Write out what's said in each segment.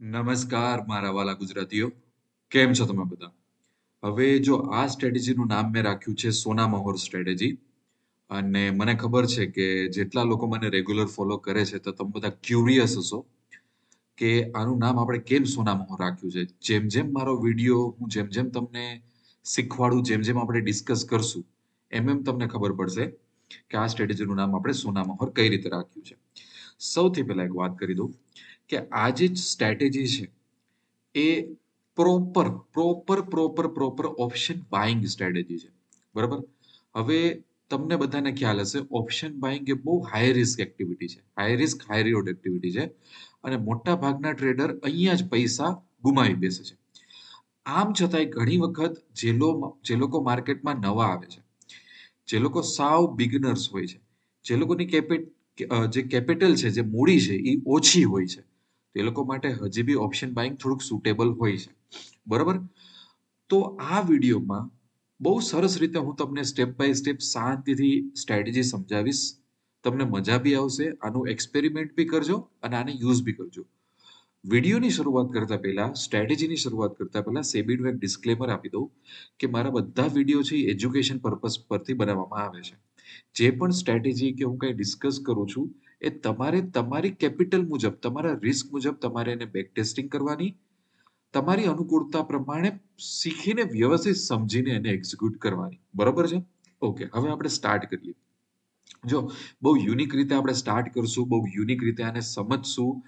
નમસ્કાર મારા વાલા ગુજરાતીઓ. કેમ છો તમે બધા? હવે જો આ સ્ટ્રેટેજીનું નામ મેં રાખ્યું છે સોના મહોર સ્ટ્રેટેજી. અને મને ખબર છે કે જેટલા લોકો મને રેગ્યુલર ફોલો કરે છે તો તમે બધા ક્યુરિયસ હશો કે આનું નામ આપણે કેમ સોના મહોર રાખ્યું છે. જેમ જેમ મારો વીડિયો હું જેમ જેમ તમને શીખવાડું, જેમ જેમ આપણે ડિસ્કસ કરશું, એમ એમ તમને ખબર પડશે કે આ સ્ટ્રેટેજીનું નામ આપણે સોના મહોર કઈ રીતે રાખ્યું છે. સૌથી પહેલા એક વાત કરી દઉં. કે આ જે સ્ટ્રેટેજી છે, એ proper proper proper proper option buying strategy છે. બરાબર? હવે તમને બધાને ખ્યાલ હશે ઓપ્શન બાઇંગ એ બહુ હાઈ રિસ્ક એક્ટિવિટી છે. High risk high reward activity છે. અને મોટા ભાગના ટ્રેડર અહીંયા જ પૈસા ગુમાવી બેસે છે. આમ છતાંય ઘણી વખત જે જે લોકો માર્કેટમાં નવા આવે છે, જે લોકો સાવ બિગનર્સ હોય છે, જે લોકોની કેપિટ જે કેપિટલ છે, જે મૂડી છે, એ ઓછી હોય છે. તે લોકો માટે હજી બી ઓપ્શન બાઇંગ થોડુંક સુટેબલ હોય છે. બરોબર? તો આ વિડીયોમાં બહુ સરસ રીતે હું તમને સ્ટેપ બાય સ્ટેપ શાંતિથી સ્ટ્રેટેજી સમજાવીશ. તમને મજા બી આવશે, આનું એક્સપેરિમેન્ટ બી કરજો અને આને યુઝ બી કરજો. વિડીયોની શરૂઆત કરતા પહેલા સ્ટ્રેટેજીની શરૂઆત કરતા પહેલા સેબીનું એક ડિસ્ક્લેમર આપી દઉં કે મારા બધા વીડિયો છે એજ્યુકેશન પર્પઝ પરથી બનાવવામાં આવે છે. જે પણ સ્ટ્રેટેજી કે હું કંઈ ડિસ્કસ કરું છું એ તમારે તમારી કેપિટલ મુજબ, તમારા રિસ્ક મુજબ તમારે એને બેક ટેસ્ટિંગ કરવાની, તમારી અનુકૂળતા પ્રમાણે શીખીને, વ્યવસ્થિત સમજીને એને એક્ઝિક્યુટ કરવાની. બરોબર છે? ઓકે હવે આપણે સ્ટાર્ટ કરીએ. જો, બહુ યુનિક રીતે આપણે સ્ટાર્ટ કરશું, બહુ યુનિક રીતે આને સમજશું,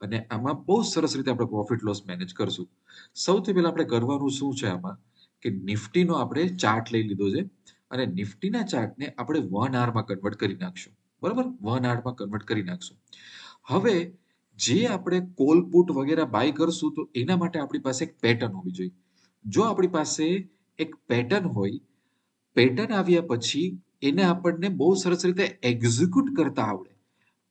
અને આમાં બહુ સરસ રીતે આપણે પ્રોફિટ લોસ મેનેજ કરશું. સૌથી પહેલા આપણે કરવાનું શું છે આમાં? કે નિફ્ટીનો આપણે ચાર્ટ લઈ લીધો છે, અને નિફ્ટીના ચાર્ટને આપણે વન આવરમાં કન્વર્ટ કરી નાખશું. બરાબર? વન આર્ટમાં કન્વર્ટ કરી નાખશું. હવે જે આપણે કોલ પુટ વગેરે બાય કરશું તો એના માટે આપણી પાસે એક પેટર્ન હોવી જોઈએ. જો આપણી પાસે એક પેટર્ન હોય પેટર્ન આવ્યા પછી એને આપણને બહુ સરસ રીતે એક્ઝિક્યુટ કરતા આવડે.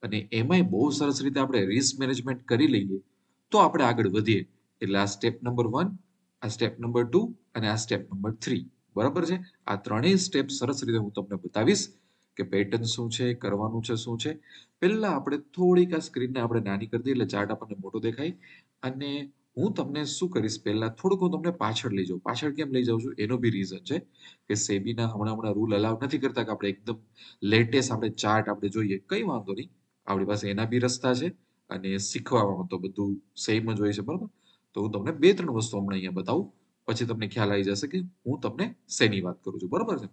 અને એમાંય બહુ સરસ રીતે આપણે રિસ્ક મેનેજમેન્ટ કરી લઈએ તો આપણે આગળ વધીએ. એટલે આ સ્ટેપ નંબર વન આ સ્ટેપ નંબર ટુ અને આ સ્ટેપ નંબર થ્રી બરાબર છે? આ ત્રણેય સ્ટેપ સરસ રીતે હું તમને બતાવીશ. કે પેટર્ન શું છે, કરવાનું છે, શું છે. પહેલા આપણે થોડીક આ સ્ક્રીનને આપણે નાની કરી દઈએ એટલે ચાર્ટ આપણને મોટો દેખાય. અને હું તમને શું કરીશ, પહેલા થોડુંક હું તમને પાછળ લઈ જાઉં. પાછળ કેમ લઈ જાઉં છું? એનો બી રીઝન છે કે સેબીના હમણાં હમણાં રૂલ અલાઉ નથી કરતા કે આપણે એકદમ લેટેસ્ટ આપણે ચાર્ટ આપણે જોઈએ. કઈ વાંધો નહીં. આપણી પાસે એના બી રસ્તા છે અને શીખવામાં તો બધું સેમ જ હોય છે, બરાબર? તો હું તમને બે ત્રણ વસ્તુ હમણાં અહીંયા બતાવું. પછી તમને ખ્યાલ આવી જશે કે હું તમને શેની વાત કરું છું. બરાબર છે?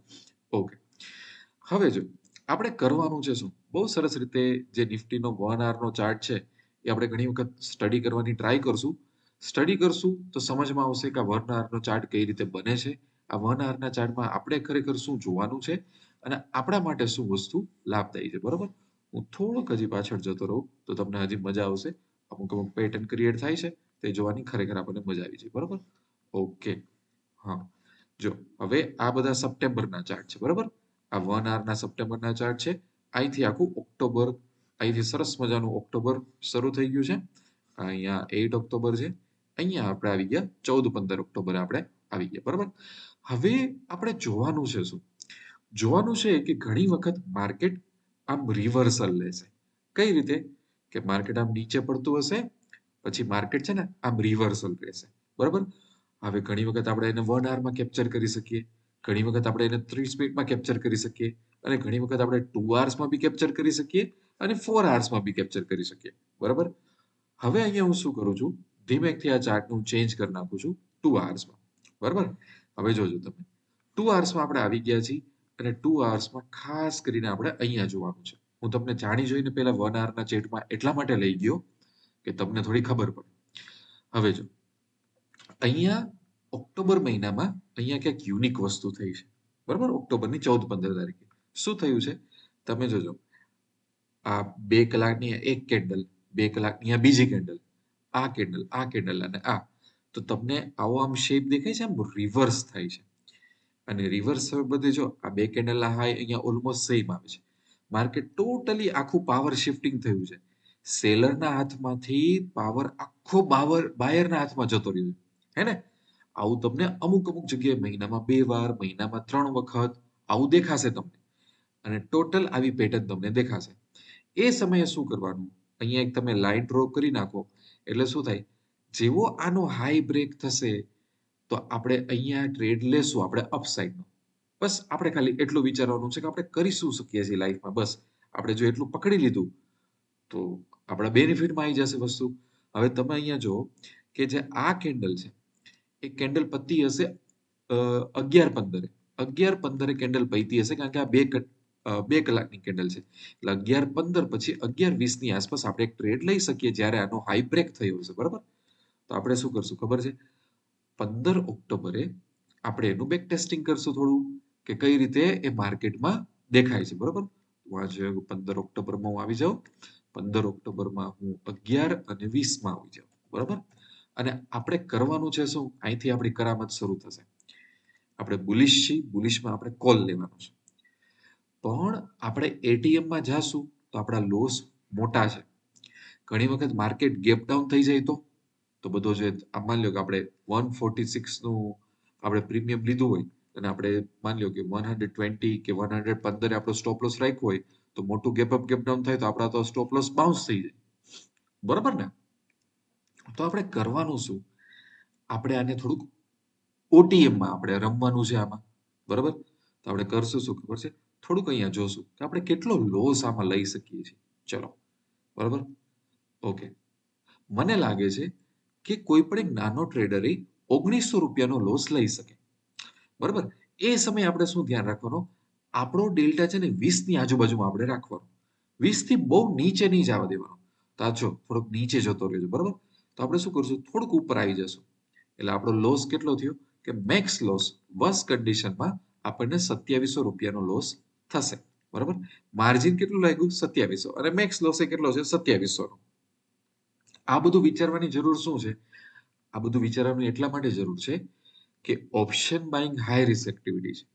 ઓકે હવે જો આપણે કરવાનું છે શું? બહુ સરસ રીતે જે નિફ્ટીનો વન નો ચાર્ટ છે, એ આપણે ઘણી વખત સ્ટડી કરવાની ટ્રાય કરશું. સ્ટડી કરશું તો સમજમાં આવશે કે આ વન નો ચાર્ટ કઈ રીતે બને છે. આ વન ના ચાર્ટમાં આપણે ખરેખર શું જોવાનું છે અને આપણા માટે શું વસ્તુ લાભદાયી છે, બરોબર? હું થોડુંક હજી પાછળ જતો રહું તો તમને હજી મજા આવશે. અમુક અમુક પેટર્ન ક્રિએટ થાય છે, તે જોવાની ખરેખર આપણને મજા આવી જાય, બરોબર? ઓકે હા. જો, હવે આ બધા સપ્ટેમ્બરના ચાર્ટ છે, બરોબર? આ વન આરના સપ્ટેમ્બરના ચાર્ટ છે. અહીંથી આખું ઓક્ટોબર અહીંથી સરસ મજાનું ઓક્ટોબર શરૂ થઈ ગયું છે. અહીંયા એઇટ ઓક્ટોબર છે. અહીંયા આપણે આવી ગયા, ચૌદ, પંદર ઓક્ટોબરે આપણે આવી ગયા, બરાબર? હવે આપણે જોવાનું છે શું? જોવાનું છે કે ઘણી વખત માર્કેટ આમ રિવર્સલ લેશે કઈ રીતે? કે માર્કેટ આમ નીચે પડતું હશે, પછી માર્કેટ છે ને આમ રિવર્સલ રહેશે બરાબર? હવે ઘણી વખત આપણે એને વન આવરમાં કેપ્ચર કરી શકીએ. ઘણી વખત આપણે એને ત્રીસ સ્પીડમાં કેપ્ચર કરી શકીએ અને ઘણી વખત આપણે ટુ આવર્સમાં બી કેપ્ચર કરી શકીએ અને ફોર આવર્સમાં બી કેપ્ચર કરી શકીએ. બરાબર? હવે અહીંયા હું શું કરું છું? ધીમેકથી આ ચાર્ટનું ચેન્જ કરી નાખું છું ટુ આવર્સમાં બરાબર? હવે જોજો તમે. ટુ આવર્સમાં આપણે આવી ગયા છીએ અને ટુ આવર્સમાં ખાસ કરીને આપણે અહીંયા જોવાનું છે. હું તમને જાણી જોઈને પહેલા વન આવરના ચેટમાં એટલા માટે લઈ ગયો કે તમને થોડી ખબર પડે. હવે જો. અહીંયા ઓક્ટોબર મહિનામાં અહીંયા ક્યાંક યુનિક વસ્તુ થઈ છે. બરાબર? ઓક્ટોબરની ચૌદ પંદર તારીખે. શું થયું છે? તમે જોજો. આ બે કલાકની એક કેન્ડલ બે કલાકની આ બીજી કેન્ડલ આ કેન્ડલ આ કેન્ડલ અને આ. તો તમને આવો આમ શેપ દેખાય છે, આમ રિવર્સ થાય છે. અને રિવર્સ બધે જો આ બે કેન્ડલ હાઈ અહીંયા ઓલમોસ્ટ સેમ આવે છે. માર્કેટ ટોટલી આખું પાવર શિફ્ટિંગ થયું છે. સેલરના હાથમાંથી પાવર આખો બાવર બાયરના હાથમાં જતો રહ્યો છે. હે ને? આવું તમને અમુક અમુક જગ્યાએ મહિનામાં બે વાર, મહિનામાં ત્રણ વખત આવું દેખાશે તમને. અને ટોટલ આવી પેટર્ન તમને દેખાશે. એ સમયે શું કરવાનું? અહીંયા એક તમે લાઈન ડ્રો કરી નાખો. એટલે શું થાય? જેવો આનો હાઈ બ્રેક થશે, તો આપણે અહીંયા ટ્રેડ લેશું, આપણે અપસાઇડનો બસ, આપણે ખાલી એટલું વિચારવાનું છે કે આપણે કરી શું શકીએ છીએ લાઈફમાં બસ, આપણે જો એટલું પકડી લીધું, તો આપણા બેનિફિટમાં આવી જશે વસ્તુ. હવે તમે અહીંયા જો કે જે આ કેન્ડલ છે એ કેન્ડલ પતી હશે અગિયાર પંદરે. અગિયાર પંદરે કેન્ડલ પૈતી હશે, કારણ કે આ બે બે કલાકની કેન્ડલ છે. એટલે અગિયાર પંદર પછી અગિયાર વીસની આસપાસ આપણે એક ટ્રેડ લઈ શકીએ જ્યારે આનો હાઈ બ્રેક થયો હશે, બરાબર? તો આપણે શું કરશું, ખબર છે? પંદર ઓક્ટોબરે આપણે એનું બેક ટેસ્ટિંગ કરશું થોડું, કે કઈ રીતે એ માર્કેટમાં દેખાય છે, બરાબર? હું પંદર ઓક્ટોબરમાં હું આવી જાઉં. પંદર ઓક્ટોબરમાં હું અગિયાર અને વીસમાં આવી જાઉં, બરોબર? અને આપણે કરવાનું છે શું? અહીંથી આપણી કરામત શરૂ થશે. આપણે બુલિશ છીએ, બુલિશમાં આપણે કોલ લેવાનો છે. પણ આપણે એટીએમમાં જાશું તો આપણા લોસ મોટા છે. ઘણી વખત માર્કેટ ગેપ ડાઉન થઈ જાય તો? તો બધો જે માની લો કે આપણે વન ફોર્ટી સિક્સનું આપણે પ્રીમિયમ લીધું હોય અને આપણે માની લો કે વન હંડ્રેડ ટ્વેન્ટી કે વન હંડ્રેડ પંદરે આપણો સ્ટોપ લોસ રાખ્યો હોય તો મોટું ગેપ અપ ગેપ ડાઉન થાય તો આપણા તો સ્ટોપ લોસ બાઉન્સ થઈ જાય. બરાબર ને? તો આપણે કરવાનું શું? આપણે આને થોડુંક ઓટીએમમાં આપણે રમવાનું છે આમાં. બરાબર? તો આપણે કરશું શું ખબર છે? થોડુંક અહીંયા જોશું કે આપણે કેટલો લોસ આમાં લઈ શકીએ છીએ. ચલો. બરાબર? ઓકે મને લાગે છે કે કોઈ પણ એક નાનો ટ્રેડર ઓગણીસો રૂપિયાનો લોસ લઈ શકે. બરાબર? એ સમયે આપણે શું ધ્યાન રાખવાનું? આપણો ડેલ્ટા છે ને વીસની આજુબાજુમાં આપણે રાખવાનો. વીસથી બહુ નીચે નહીં જવા દેવાનો. તો જો, થોડોક નીચે જતો રહેજો. બરાબર? તો આપણે શું કરશું? થોડુંક ઉપર આવી જશું. એટલે આપણો લોસ કેટલો થયો? કે મેક્સ લોસ વર્સ કન્ડિશનમાં આપણને સત્યાવીસો રૂપિયાનો લોસ થશે. બરાબર? માર્જિન કેટલું લાગ્યું? સત્યાવીસો. અને મેક્સ લોસ એ કેટલો છે? સત્યાવીસો આ બધું વિચારવાની જરૂર શું છે? આ બધું વિચારવાની એટલા માટે જરૂર છે કે option buying high risk activity છે.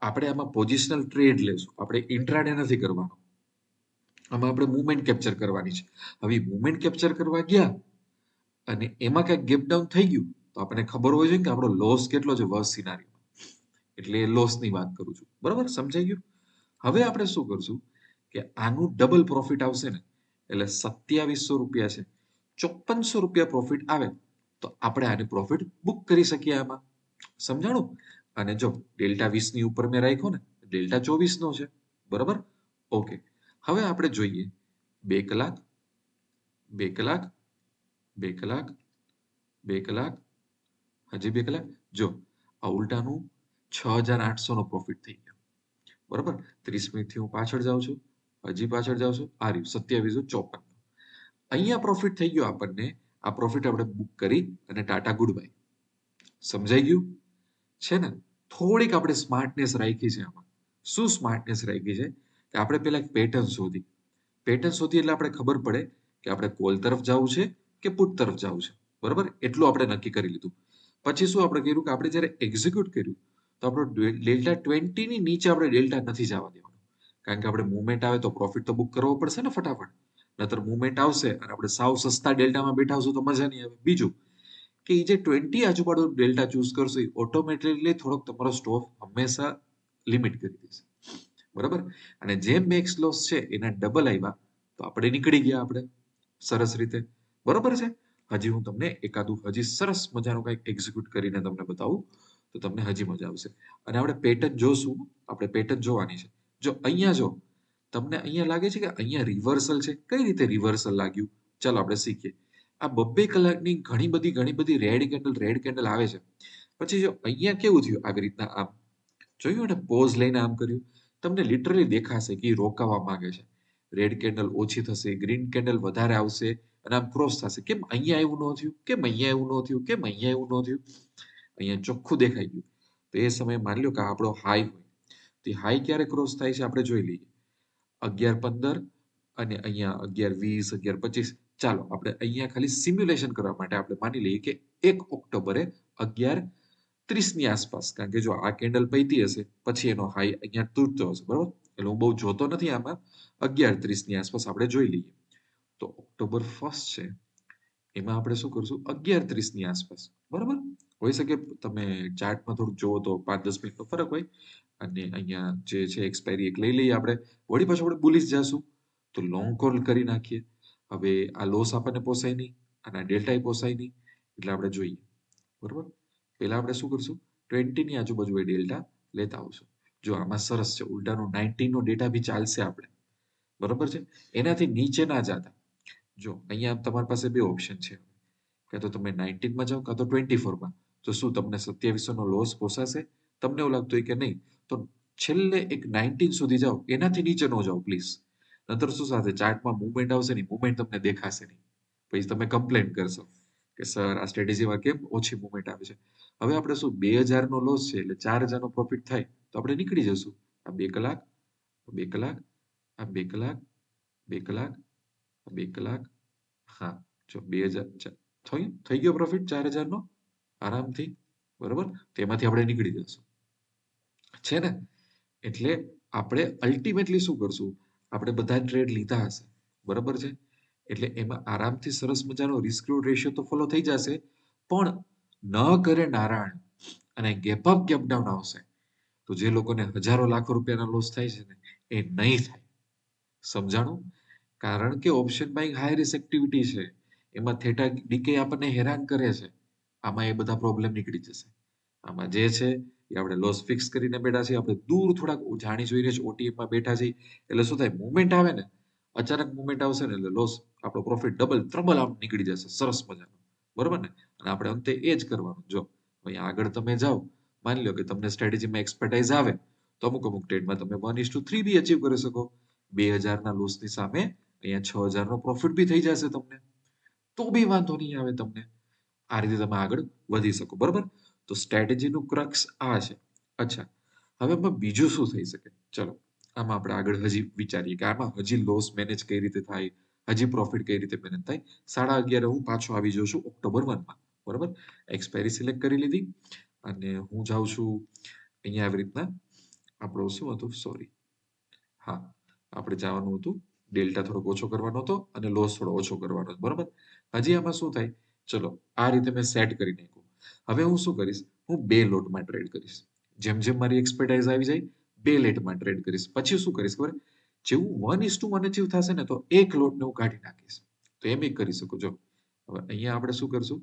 આપણે આમાં પોઝિશનલ ટ્રેડ લેશું. આપણે ઇન્ટ્રાડે નથી કરવાનો. આમાં આપણે મુવમેન્ટ કેપ્ચર કરવાની છે. હવે મુવમેન્ટ કેપ્ચર કરવા ગયા અને એમાં ક્યાંક ગેપ ડાઉન થઈ ગયું, તો આપણને ખબર હોય છે કે આપણો લોસ કેટલો છે વર્સ સિનારીમાં એટલે લોસની વાત કરું છું. બરાબર? સમજાઈ ગયું? હવે આપણે શું કરશું કે આનું ડબલ પ્રોફિટ આવશે ને, એટલે સત્યાવીસો રૂપિયા છે. ચોપનસો રૂપિયા પ્રોફિટ આવે, તો આપણે આને પ્રોફિટ બુક કરી શકીએ આમાં. સમજાણું? અને જો ડેલ્ટા વીસની ઉપર મેં રાખ્યો ને ડેલ્ટા ચોવીસનો છે. બરાબર? ઓકે. હવે આપણે જોઈએ, બે કલાક બે કલાક બે કલાક બે કલાક હજી બે કલાક જો, આ ઉલટાનું છ હજાર આઠસો નો પ્રોફિટ થઈ ગયો. બરાબર? ત્રીસ મિનિટથી હું પાછળ જાઉં છું, હજી પાછળ જાઉં છું. આ રહ્યું, સત્યાવીસો ચોપન. અહીંયા પ્રોફિટ થઈ ગયો આપણને. આ પ્રોફિટ આપણે બુક કરી અને ટાટા ગુડ બાય સમજાઈ ગયું? છે ને? થોડીક આપણે સ્માર્ટનેસ રાખી છે આમાં. શું સ્માર્ટનેસ રાખી છે? કે આપણે પેલા પેટર્ન શોધી. પેટર્ન શોધી એટલે આપણે ખબર પડે કે આપણે કોલ તરફ જવું છે કે પુટ તરફ જવું છે. બરાબર? એટલું આપણે નક્કી કરી લીધું. પછી શું આપણે કર્યું કે આપણે જ્યારે એક્ઝિક્યુટ કર્યું, તો આપણો ડેલ્ટા ટ્વેન્ટીની નીચે આપણે ડેલ્ટા નથી જવા દેવાનું. કારણ કે આપણે મુવમેન્ટ આવે તો પ્રોફિટ તો બુક કરવો પડશે ને ફટાફટ. નતર મુવમેન્ટ આવશે અને આપણે સાવ સસ્તા ડેલ્ટામાં બેઠા આવશું તો મજા નહીં આવે. બીજું, કે એ જે ટ્વેન્ટી આજુબાજુ ડેલ્ટા ચૂઝ કરશો એ ઓટોમેટિકલી થોડોક તમારો સ્ટોપ હંમેશા લિમિટ કરી દેશે. બરાબર? અને જેમ મેક્સ લોસ છે, એના ડબલ આવ્યા, તો આપણે નીકળી ગયા આપણે. સરસ રીતે. બરોબર છે? હજી હું તમને એકાદું, હજી સરસ મજાનું કંઈક એક્ઝિક્યુટ કરીને તમને બતાવું, તો તમને હજી મજા આવશે. અને આપણે પેટર્ન જોશું, આપણે પેટર્ન જોવાની છે. જો અહીંયા જો, તમને અહીંયા લાગે છે કે અહીંયા રિવર્સલ છે? કઈ રીતે રિવર્સલ લાગ્યું? ચાલો આપણે શીખીએ. આ બબ્બે કલાકની ઘણી બધી ઘણી બધી રેડ કેન્ડલ રેડ કેન્ડલ આવે છે. પછી જો અહીંયા કેવું થયું આવી રીતના આમ? જોયું એને પોઝ લઈને આમ કર્યું? તમને લિટરલી દેખાશે કે રોકાવા માંગે છે. રેડ કેન્ડલ ઓછી થશે ગ્રીન કેન્ડલ વધારે આવશે અને આમ ક્રોસ થશે કેમ અહીંયા એવું ન થયું કેમ અહીંયા એવું ન થયું કેમ અહીંયા એવું ન થયું અહીંયા ચોખ્ખું દેખાઈ ગયું તો એ સમયે માની લો કે આપણો હાઈ હોય તો હાઈ ક્યારે ક્રોસ થાય છે આપણે જોઈ લઈએ અગિયાર પંદર અને અહીંયા અગિયાર વીસ અગિયાર પચીસ ચાલો આપણે અહીંયા ખાલી સિમ્યુલેશન કરવા માટે આપણે માની લઈએ કે એક ઓક્ટોબરે અગિયાર ત્રીસની આસપાસ કારણ કે જો આ કેન્ડલ પૈતી હશે પછી એનો હાઈ અહીંયા તૂટતો હશે બરોબર એટલે હું બહુ જોતો નથી આમાં અગિયાર ત્રીસની આસપાસ આપણે જોઈ લઈએ તો ઓક્ટોબર ફર્સ્ટ છે. એમાં આપણે શું કરશું? અગિયાર ત્રીસની આસપાસ. બરાબર? હોઈ શકે તમે ચાર્ટમાં થોડુંક જોવો તો પાંચ દસ મિનિટનો ફરક હોય. અને અહીંયા જે છે એક્સપાયરી એક લઈ લઈએ આપણે. વળી પાછું આપણે બુલિશ જાશું. તો લોંગ કોલ કરી નાખીએ. હવે આ લોસ આપણને પોસાય નહીં. અને ડેલ્ટા પોસાય નહીં. એટલે આપણે જોઈએ. બરાબર? પહેલા આપણે શું કરશું? ટ્વેન્ટીની આજુબાજુ એ ડેલ્ટા લેતા આવશું. જો આમાં સરસ છે. ઉલટાનો નાઇન્ટીનનો ડેટા બી ચાલશે આપણે. બરોબર છે? એનાથી નીચે ના જતા. જો, અહીંયા તમારી પાસે બે ઓપ્શન છે. કાં તો તમે નાઇન્ટીનમાં જાઓ, કાં તો ટ્વેન્ટી ફોરમાં તો શું તમને સત્યાવીસોનો લોસ પોસાશે? તમને એવું લાગતું હોય કે નહીં. તો છેલ્લે એક નાઇન્ટીન સુધી જાઓ, એનાથી નીચે ન જાઓ પ્લીઝ નતર શું સાથે ચાર્ટમાં મુવમેન્ટ આવશે નહીં મુવમેન્ટ તમને દેખાશે નહીં. પછી તમે કમ્પ્લેન કરશો કે સર આ સ્ટ્રેટેજીમાં કેમ ઓછી મૂવમેન્ટ આવે છે? હવે આપણે શું, બે હજારનો લોસ છે, એટલે ચાર હજારનો પ્રોફિટ થાય, તો આપણે નીકળી જશું. આ બે કલાક બે કલાક, આ બે કલાક બે કલાક બે કલાક હા જો બે હજાર થઈ ગયો પ્રોફિટ ચાર હજારનો? આરામથી, બરોબર? તેમાંથી આપણે નીકળી જશું છે ને? એટલે આપણે અલ્ટિમેટલી શું કરશું? આપણે બધા ટ્રેડ લીધા હશે. બરાબર છે? એટલે એમાં આરામથી સરસ મજાનો રિસ્ક રેશિયો તો ફોલો થઈ જશે. પણ ન કરે નારાયણ. અને ગેપ અપ ગેપ ડાઉન આવશે. તો જે લોકોને હજારો લાખો રૂપિયાના લોસ થાય છે ને, એ નહીં થાય. સમજાણું? કારણ કે option buying high risk activity છે. એમાં થેટા ડીકે આપણને હેરાન કરે છે. આમાં એ બધા પ્રોબ્લેમ નીકળી જશે. આમાં જે છે, એ આપણે લોસ ફિક્સ કરીને બેઠા છીએ. આપણે દૂર થોડાક જાણી જોઈએ છે ઓટીએમમાં બેઠા છીએ. એટલે શું થાય? મુવમેન્ટ આવે ને? અચાનક મુવમેન્ટ આવશે ને એટલે લોસ આપણો પ્રોફિટ ડબલ ત્રબલ આમ નીકળી જશે. સરસ મજાનો. બરોબર ને? અને આપણે અંતે એ જ કરવાનું. જો, અહીંયા આગળ તમે જાઓ. માની લો કે તમને સ્ટ્રેટેજીમાં એક્સપર્ટાઇઝ આવે, તો અમુક અમુક ટ્રેડમાં તમે one is to three be achieve કરી શકો. બે હજારના લોસની સામે અહીંયા છ હજારનો પ્રોફિટ બી થઈ જશે તમને. તો બી વાંધો નહીં આવે તમને. આ રીતે તમે આગળ વધી શકો, બરાબર? તો સ્ટ્રેટેજીનું ક્રક્સ આ છે. અચ્છા, હવે એમાં બીજું શું થઈ શકે? ચલો, આમાં આપણે આગળ હજી વિચારીએ કે આમાં હજી લોસ મેનેજ કઈ રીતે થાય, હજી પ્રોફિટ કઈ રીતે મેનેજ થાય? સાડા અગિયાર હું પાછો આવી જાઉં છું ઓક્ટોબર વનમાં બરાબર? એક્સપાયરી સિલેક્ટ કરી લીધી અને હું જાઉં છું અહીંયા આવી રીતના. આપણો શું હતું? સોરી હા, આપણે જવાનું હતું ડેલ્ટા થોડોક ઓછો કરવાનો હતો અને લોસ થોડો ઓછો કરવાનો હતો. બરોબર? હજી આમાં શું થાય? ચલો, આ રીતે મેં સેટ કરી નાખ્યું. હવે હું શું કરીશ? હું બે લોટમાં ટ્રેડ કરીશ. જેમ જેમ મારી એક્સપર્ટાઇઝ આવી જાય, બે લેટમાં ટ્રેડ કરીશ. પછી શું કરીશ ખબર? જેવું one is to one achieve થશે ને, તો એક લોટને હું કાઢી નાખીશ. તો એમ કરી શકું. જો, હવે અહીંયા આપણે શું કરશું?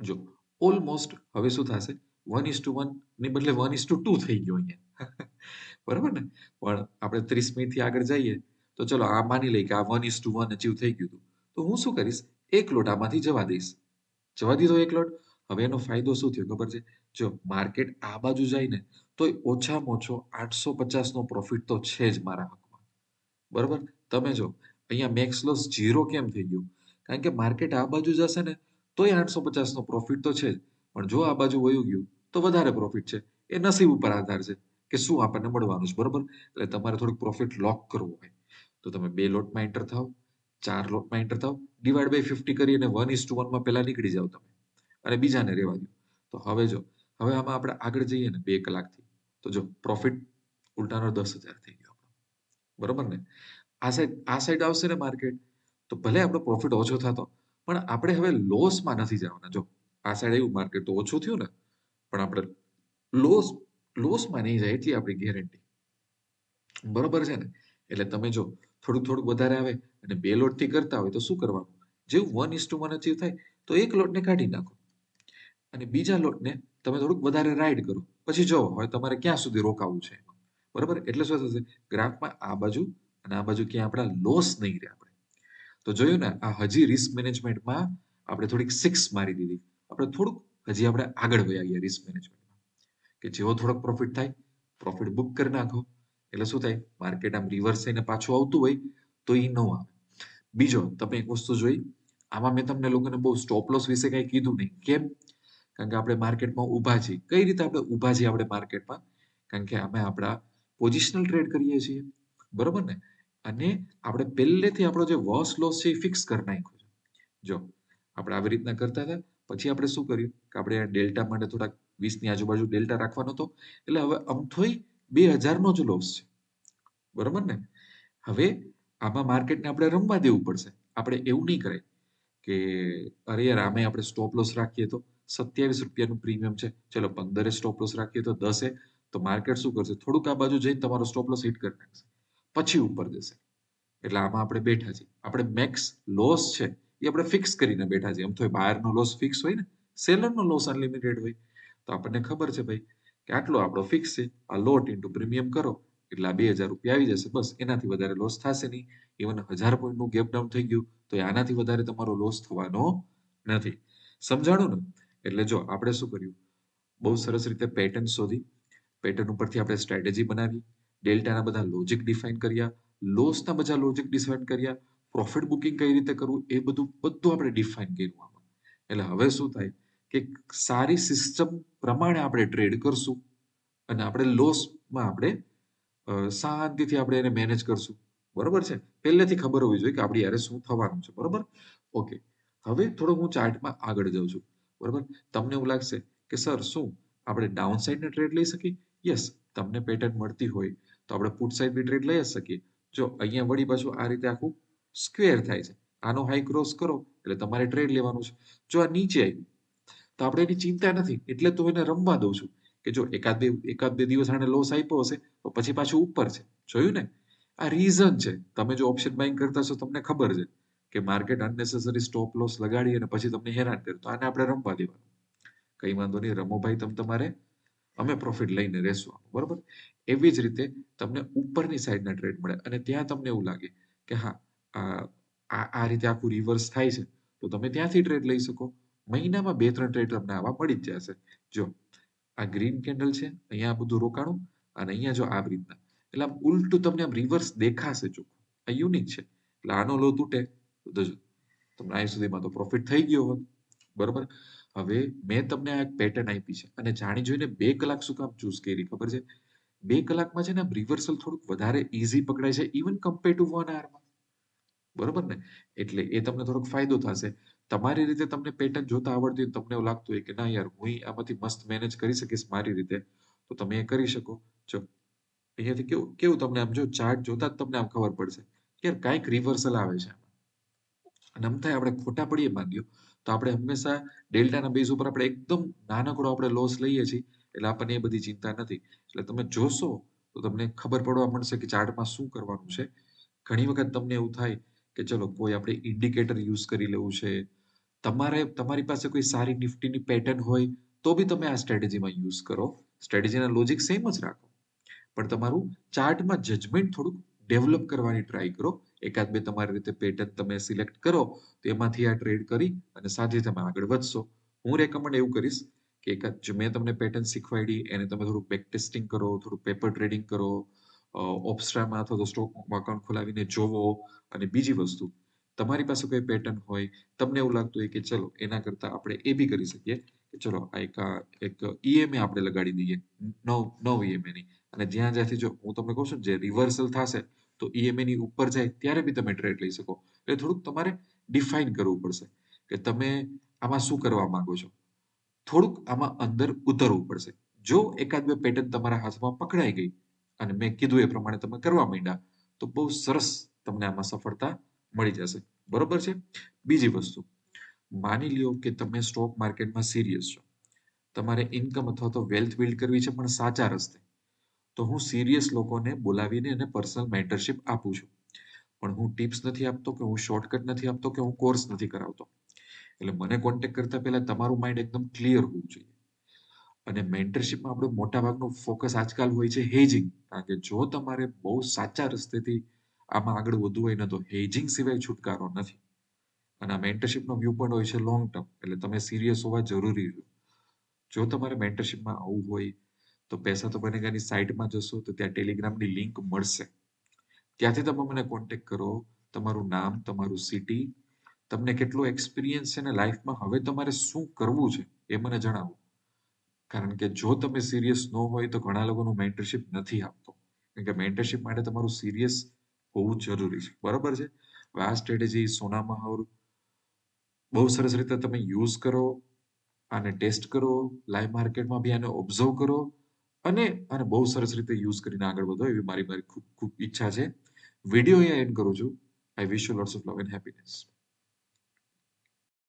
જો ઓલમોસ્ટ હવે શું થશે? વન ઇસ ટુ વનની બદલે વન ઇસ ટુ ટુ થઈ ગયો અહીંયા. બરાબર ને? પણ આપણે ત્રીસમીથી આગળ જઈએ, તો ચલો આ માની લઈએ કે આ one is to one achieve થઈ ગયું હતું. તો હું શું કરીશ? એક લોટ આમાંથી જવા દઈશ. જવા દીધો એક લોટ. હવે એનો ફાયદો શું થયો ખબર છે? જો માર્કેટ આ બાજુ જાય ને તો ઓછામાં ઓછો આઠસો પચાસ નો પ્રોફિટ તો છે જ મારા હકમાં. બરાબર? તમે જો, અહીંયા મેક્સ લોસ ઝીરો કેમ થઈ ગયું? કારણ કે માર્કેટ આ બાજુ જશે ને, તોય આઠસો પચાસ નો પ્રોફિટ તો છે જ. પણ જો આ બાજુ વયું ગયું, તો વધારે પ્રોફિટ છે. એ નસીબ ઉપર આધાર છે. કે શું આપણને મળવાનું છે, બરોબર? એટલે તમારે થોડુંક પ્રોફિટ લોક કરવું હોય. તો તમે બે લોટમાં એન્ટર થાવ ચાર લોટમાં એન્ટર થાવ ડિવાઈડ બાય ફિફ્ટી કરી અને વન ઇસ ટુ વનમાં પહેલાં નીકળી જાઓ તમે. અને બીજાને રહેવા દો. તો હવે જો, હવે આમાં આપણે આગળ જઈએ ને બે કલાકથી. તો જો પ્રોફિટ ઉલટાનો દસ હજાર થઈ ગયો બરોબર ને? આ સાઈડ આ સાઈડ આવશે ને માર્કેટ તો ભલે આપણો પ્રોફિટ ઓછો થતો, પણ આપણે હવે લોસમાં નથી જવાના. જો, આ સાઈડ આવ્યું માર્કેટ તો ઓછું થયું ને, પણ આપણે લોસ લોસમાં નહીં જાય એટલી આપણી ગેરંટી બરોબર છે ને? એટલે તમે જો થોડુંક થોડુંક વધારે આવે અને બે લોટથી કરતા હોય તો શું કરવાનું? જેવું one is to one achieve થાય તો એક લોટને કાઢી નાખો. અને બીજા લોટને તમે થોડુંક વધારે રાઈડ કરો. પછી જો, હવે તમારે ક્યાં સુધી રોકાવું છે બરોબર? એટલે શું થશે? ગ્રાફમાં આ બાજુ અને આ બાજુ ક્યાં આપણા લોસ નહીં રહે આપણે. તો જોયું ને, આ હજી રિસ્ક મેનેજમેન્ટમાં આપણે થોડીક સિક્સ મારી દીધી. આપણે થોડુંક હજી આપણે આગળ વયા ગયા રિસ્ક મેનેજમેન્ટમાં કે જેવો થોડોક પ્રોફિટ થાય પ્રોફિટ બુક કરી નાખો. એટલે શું થાય? માર્કેટ આમ રિવર્સ થઈને પાછું આવતું હોય તો એ ન આવે. બીજો, તમે એક વસ્તુ જોઈ. આમાં મેં તમને લોકોને બહુ સ્ટોપ લોસ વિશે કઈ કીધું નહીં. કેમ? કારણ કે આપણે માર્કેટમાં ઊભા છીએ. કઈ રીતે આપણે ઊભા છીએ આપણે માર્કેટમાં કારણ કે અમે આપણા પોઝિશનલ ટ્રેડ કરીએ છીએ. બરોબર ને? અને આપણે પહેલેથી આપણો જે વોસ લોસ છે એ ફિક્સ કરી નાખ્યો છે. જો, આપણે આવી રીતના કરતા હતા. પછી આપણે શું કર્યું? કે આપણે ડેલ્ટા માટે થોડાક વીસની આજુબાજુ ડેલ્ટા રાખવાનો હતો. એટલે હવે અમથોય બે હજારનો જ લોસ છે. બરોબર ને? હવે આમાં માર્કેટને આપણે રમવા દેવું પડશે. આપણે એવું નહીં કરે કે, અરે યાર, આમે આપણે સ્ટોપ લોસ રાખીએ તો સત્યાવીસ રૂપિયાનું પ્રીમિયમ છે. ચલો, પંદરે સ્ટોપ લોસ રાખીએ તો દસે. તો માર્કેટ શું કરશે? થોડુંક આ બાજુ જઈને તમારો સ્ટોપ લોસ હિટ કરી નાખશે. પછી ઉપર જશે. એટલે આમાં આપણે બેઠા છીએ. આપણે મેક્સ લોસ છે એ આપણે ફિક્સ કરીને બેઠા છીએ. એમ તો બહારનો લોસ ફિક્સ હોય ને? સેલરનો લોસ અનલિમિટેડ હોય. તો આપણને ખબર છે ભાઈ કે આટલો આપણો ફિક્સ છે, આ લોટ ઇન્ટુ પ્રીમિયમ કરો, એટલે આ બે હજાર રૂપિયા આવી જશે, બસ, એનાથી વધારે લોસ થશે નહીં. ઇવન હજાર પોઈન્ટનું ગેપ ડાઉન થઈ ગયું, તો આનાથી વધારે તમારો લોસ થવાનો નથી. સમજાણું ને? એટલે જો આપણે શું કર્યું? બહુ સરસ રીતે પેટર્ન શોધી. પેટર્ન ઉપરથી આપણે સ્ટ્રેટેજી બનાવી. ડેલ્ટાના બધા લોજિક ડિફાઇન કર્યા. લોસના બધા લોજિક ડિફાઇન કર્યા. પ્રોફિટ બુકિંગ કઈ રીતે કરવું? એ બધું બધું આપણે ડિફાઇન કર્યું આમાં. એટલે હવે શું થાય? કે સારી સિસ્ટમ પ્રમાણે આપણે ટ્રેડ કરશું અને આપણે લોસમાં આપણે શાંતિથી આપણે એને મેનેજ કરશું. બરોબર છે? પહેલેથી ખબર હોવી જોઈએ કે આપણી યારે શું થવાનું છે. બરોબર? ઓકે હવે થોડો હું ચાર્ટમાં આગળ જાઉં છું. બરોબર? તમને એવું લાગશે કે, સર, શું આપણે ડાઉન સાઈડને ટ્રેડ લઈ શકીએ? યસ, તમને પેટર્ન મળતી હોય તો આપણે પુટ સાઈડ બી ટ્રેડ લઈ શકીએ. જો અહીંયા વળી પાછું આ રીતે આખું સ્ક્વેર થાય છે. આનો હાઈ ક્રોસ કરો એટલે તમારે ટ્રેડ લેવાનું છે. જો આ નીચે આવ્યું તો આપણે એની ચિંતા નથી. એટલે તો એને રમવા દઉં છું કે જો એકાદ બે એકાદ બે દિવસ આને લોસ આપ્યો હશે, તો પછી પાછું ઉપર છે. જોયું ને? આ રીઝન છે. તમે જો ઓપ્શન બાઇંગ કરતા છો તમને ખબર છે કે માર્કેટ અનનેસેસરી સ્ટોપ લોસ લગાડી અને પછી તમને હેરાન કરે તો આને આપણે રમવા દેવાનું. કઈ વાંધો નહીં. રમો ભાઈ તમે તમારે. અમે પ્રોફિટ લઈને રહેશું બરોબર? એવી જ રીતે તમને ઉપરની સાઈડના ટ્રેડ મળે. અને ત્યાં તમને એવું લાગે કે હા, આ આ રીતે આખું રિવર્સ થાય છે. તો તમે ત્યાંથી ટ્રેડ લઈ શકો. મહિનામાં બે, ત્રણ ટ્રેડ તમને આવા મળી જ જશે. જો આ ગ્રીન કેન્ડલ છે, અહીંયા બધું રોકાણું અને અહીંયા જો આ રીતના. એટલે આમ ઉલટું તમને આમ રિવર્સ દેખાશે જો આ યુનિક છે. એટલે આનો લો તૂટે તો જો, તમને અહીં સુધીમાં તો પ્રોફિટ થઈ ગયો હોત. બરોબર? હવે મેં તમને આ એક પેટર્ન આપી છે અને જાણી જોઈને બે કલાક શું કામ ચૂઝ કરી, ખબર છે? બે કલાકમાં છે ને રિવર્સલ થોડુંક વધારે ઇઝી પકડાય છે ઇવન કમ્પેર ટુ વન આવરમાં બરોબર ને? એટલે એ તમને થોડોક ફાયદો થશે. તમારી રીતે તમને પેટર્ન જોતા આવડતી તમને એવું લાગતું હોય કે ના યાર, હું આમાંથી મસ્ત મેનેજ કરી શકીશ મારી રીતે, તો તમે એ કરી શકો. જો, અહીંયાથી કેવું કેવું તમને આમ જો ચાર્ટ જોતા જ તમને આમ ખબર પડશે યાર કાંઈક રિવર્સલ આવે છે અને આમ થાય, આપણે ખોટા પડીએ માન્યો તો આપણે હંમેશા ડેલ્ટાના બેઝ ઉપર આપણે એકદમ નાનકડો આપણે લોસ લઈએ છીએ, એટલે આપણને એ બધી ચિંતા નથી. એટલે તમે જોશો તો તમને ખબર પડવા મળશે કે ચાર્ટમાં શું કરવાનું છે. ઘણી વખત તમને એવું થાય કે ચલો કોઈ આપણે ઇન્ડિકેટર યુઝ કરી લેવું છે, તમારે, તમારી પાસે કોઈ સારી નિફ્ટીની પેટર્ન હોય, તો બી તમે આ સ્ટ્રેટેજીમાં યુઝ કરો. સ્ટ્રેટેજીના લોજિક સેમ જ રાખો. પણ તમારું ચાર્ટમાં જજમેન્ટ થોડુંક ડેવલપ કરવાની ટ્રાય કરો. એકાદ બે તમારી રીતે પેટર્ન તમે સિલેક્ટ કરો, તો એમાંથી આ ટ્રેડ કરી અને સાથે તમે આગળ વધશો. હું રેકમેન્ડ એવું કરીશ કે એકાદ મેં તમને પેટર્ન શીખવાડી, એને તમે થોડું બેક ટેસ્ટિંગ કરો થોડું પેપર ટ્રેડિંગ કરો ઓપ્સ્ટ્રામાં અથવા તો સ્ટોકમાં અકાઉન્ટ ખોલાવીને જોવો અને બીજી વસ્તુ, તમારી પાસે કોઈ પેટર્ન હોય, તમને એવું લાગતું હોય કે ચલો, એના કરતાં આપણે એ બી કરી શકીએ, કે ચલો, આ એક એક ઈએમએ આપણે લગાડી દઈએ, નવ નવ ઈએમએની અને જ્યાં જ્યાંથી જો હું તમને કહું છું જે રિવર્સલ થશે, તો ઈએમએની ઉપર જાય, ત્યારે બી તમે ટ્રેડ લઈ શકો. એટલે થોડુંક તમારે ડિફાઇન કરવું પડશે, કે તમે આમાં શું કરવા માંગો છો. થોડુંક આમાં અંદર ઉતરવું પડશે. જો એકાદ બે પેટર્ન તમારા હાથમાં પકડાઈ ગઈ અને મેં કીધું એ પ્રમાણે તમે કરવા માંડ્યા, તો બહુ સરસ તમને આમાં સફળતા મળી જશે. બરોબર છે? બીજી વસ્તુ, માની લ્યો કે તમે સ્ટોક માર્કેટમાં સિરિયસ છો. તમારે ઇન્કમ અથવા તો વેલ્થ બિલ્ડ કરવી છે પણ સાચા રસ્તે. તો હું સિરિયસ લોકોને બોલાવીને એને પર્સનલ મેન્ટરશિપ આપું છું. પણ હું ટિપ્સ નથી આપતો કે હું શોર્ટકટ નથી આપતો કે હું કોર્સ નથી કરાવતો. એટલે મને કોન્ટેક્ટ કરતા પહેલા તમારું માઇન્ડ એકદમ ક્લિયર હોવું જોઈએ. અને મેન્ટરશિપમાં આપણો મોટા ભાગનું ફોકસ આજકાલ હોય છે હેજિંગ કારણ કે જો તમારે બહુ સાચા રસ્તેથી આમાં આગળ વધવું હોય ને તો હેજિંગ સિવાય છુટકારો નથી. અને આ મેન્ટરશિપનો વ્યૂ પણ હોય છે લોંગ ટર્મ એટલે તમે સિરિયસ હોવા જરૂરી જો તમારે મેન્ટરશિપમાં આવવું હોય, તો પૈસા તો બનેગાની સાઇટમાં જશો, તો ત્યાં ટેલિગ્રામની લિંક મળશે. ત્યાંથી તમે મને કોન્ટેક્ટ કરો, તમારું નામ, તમારું સિટી તમને કેટલો એક્સપિરિયન્સ છે ને લાઈફમાં હવે તમારે શું કરવું છે એ મને જણાવો. કારણ કે જો તમે સિરિયસ ન હોય તો ઘણા લોકોનું મેન્ટરશિપ નથી આપતો. કારણ કે મેન્ટરશિપ માટે તમારું સિરિયસ હોવું જરૂરી છે. બરોબર છે? હવે આ સ્ટ્રેટેજી સોના મહાવર બહુ સરસ રીતે તમે યુઝ કરો આને ટેસ્ટ કરો લાઈવ માર્કેટમાં બી આને ઓબ્ઝર્વ કરો અને આને બહુ સરસ રીતે યુઝ કરીને આગળ વધો એવી મારી મારી ખૂબ ખૂબ ઈચ્છા છે. વીડિયો અહીંયા એન્ડ કરું છું. I wish you lots of love and happiness